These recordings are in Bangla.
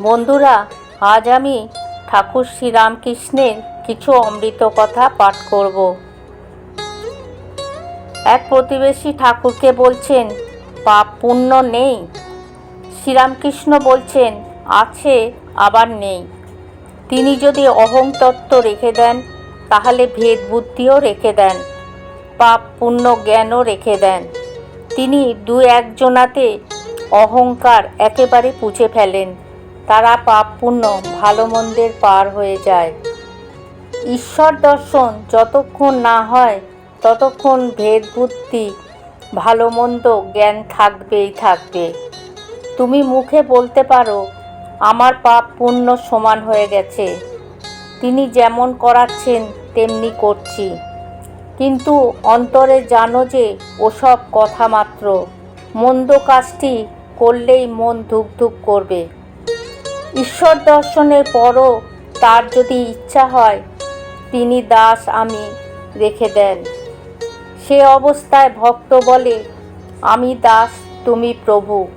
বন্ধুরা, আজ আমি ঠাকুর শ্রীরামকৃষ্ণের কিছু অমৃত কথা পাঠ করব। এক প্রতিবেশী ঠাকুরকে বলছেন, পাপ পুণ্য নেই। শ্রীরামকৃষ্ণ বলছেন, আছে, আবার নেই। তিনি যদি অহং তত্ত্ব রেখে দেন, তাহলে ভেদ বুদ্ধিও রেখে দেন, পাপ পুণ্য জ্ঞানও রেখে দেন। তিনি দু একজনাতে অহংকার একেবারে পুছে ফেলেন। তারা পাপ পুণ্য ভালো মন্দের পার হয়ে যায়। ঈশ্বর দর্শন যতক্ষণ না হয়, ততক্ষণ ভেদ বুদ্ধি, ভালো মন্দ জ্ঞান থাকবেই থাকবে। তুমি মুখে বলতে পারো, আমার পাপ পুণ্য সমান হয়ে গেছে। তিনি যেমন করাচ্ছেন, তেমনি করছি। কিন্তু অন্তরে জানো যে, ওসব কথা মাত্র। মন্দ কাজটি করলেই মন ধুক ধুক করবে। ঈশ্বর দর্শনের পরও তার যদি ইচ্ছা হয়, তিনি দাস আমি রেখে দেন। সে অবস্থায় ভক্ত বলে, আমি দাস, তুমি প্রভু।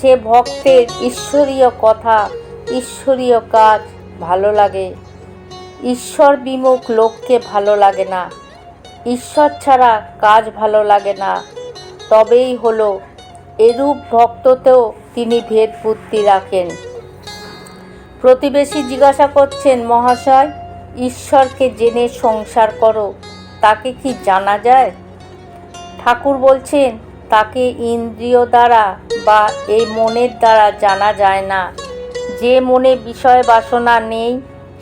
সে ভক্তের ঈশ্বরীয় কথা, ঈশ্বরীয় কাজ ভালো লাগে। ঈশ্বর বিমুখ লোককে ভালো লাগে না। ঈশ্বর ছাড়া কাজ ভালো লাগে না। তবেই হলো, এরূপ ভক্ততেও তিনি ভেদ বুদ্ধি রাখেন। প্রতিবেশী জিজ্ঞাসা করছেন, মহাশয়, ঈশ্বরকে জেনে সংসার করো, তাকে কি জানা যায়? ঠাকুর বলছেন, তাকে ইন্দ্রিয় দ্বারা বা এই মনের দ্বারা জানা যায় না। যে মনে বিষয় বাসনা নেই,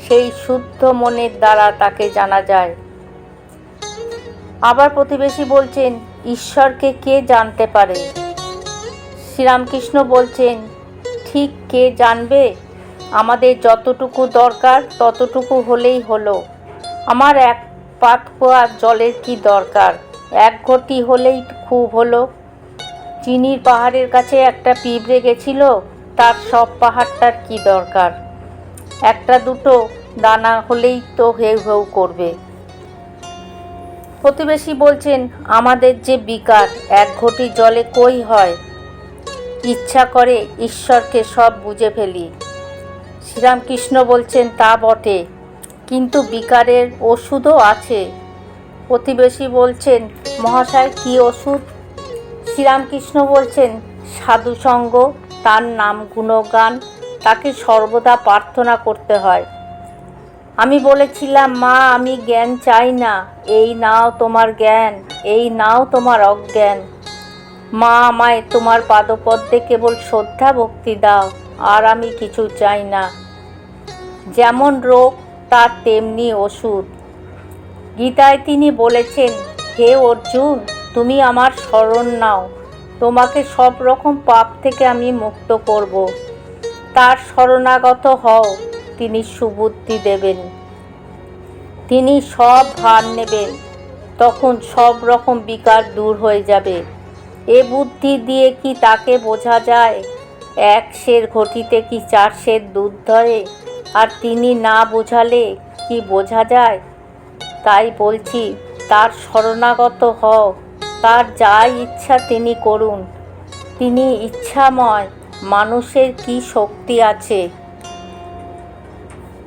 সেই শুদ্ধ মনের দ্বারা তাকে জানা যায়। আবার প্রতিবেশী বলছেন, ঈশ্বরকে কে জানতে পারে? শ্রীরামকৃষ্ণ বলছেন, ঠিক কে জানবে? আমাদের যতটুকু দরকার, ততটুকু হলেই হলো। আমার এক পাত খোয়া জলের কি দরকার? এক ঘটি হলেই খুব হলো। চিনির পাহাড়ের কাছে একটা পিঁপড়ে গেছিল, তার সব পাহাড়টার কি দরকার? একটা দুটো দানা হলেই তো হেউ হেউ করবে। প্রতিবেশী বলছেন, আমাদের যে বিকার, এক ঘটি জলে কই হয়? ইচ্ছা করে ঈশ্বরকে সব বুঝে ফেলি। শ্রীরামকৃষ্ণ বলছেন, তা বটে, কিন্তু বিকারের ওষুধও আছে। প্রতিবেশী বলছেন, মহাশয়, কি ওষুধ? শ্রীরামকৃষ্ণ বলছেন, সাধুসঙ্গ, তার নাম গুণগান, তাকে সর্বদা প্রার্থনা করতে হয়। আমি বলেছিলাম, মা, আমি জ্ঞান চাই না, এই নাও তোমার জ্ঞান, এই নাও তোমার অজ্ঞান। মা, আমায় তোমার পাদপদ্মে কেবল শ্রদ্ধা, ভক্তি দাও। আর আমি কিছু চাই না। যেমন রোগ, তার তেমনি ওষুধ। গীতায় তিনি বলেছেন, হে অর্জুন, তুমি আমার শরণ নাও। তোমাকে সব রকম পাপ থেকে আমি মুক্ত করব। তার শরণাগত হও, তিনি সুবুদ্ধি দেবেন। তিনি সব ভার নেবেন, তখন সব রকম বিকার দূর হয়ে যাবে। এ বুদ্ধি দিয়ে কি তাকে বোঝা যায়? এক সের ঘটিতে কি চার সের দুধ ধরে? আর তিনি না বোঝালে কি বোঝা যায়? তাই বলছি, তার শরণাগত হও তার যা ইচ্ছা তিনি করুন। তিনি ইচ্ছাময়, মানুষের কি শক্তি আছে?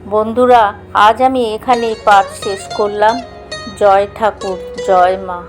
বন্ধুরা, আজ আমি এখানেই পাঠ শেষ করলাম। জয় ঠাকুর, জয় মা।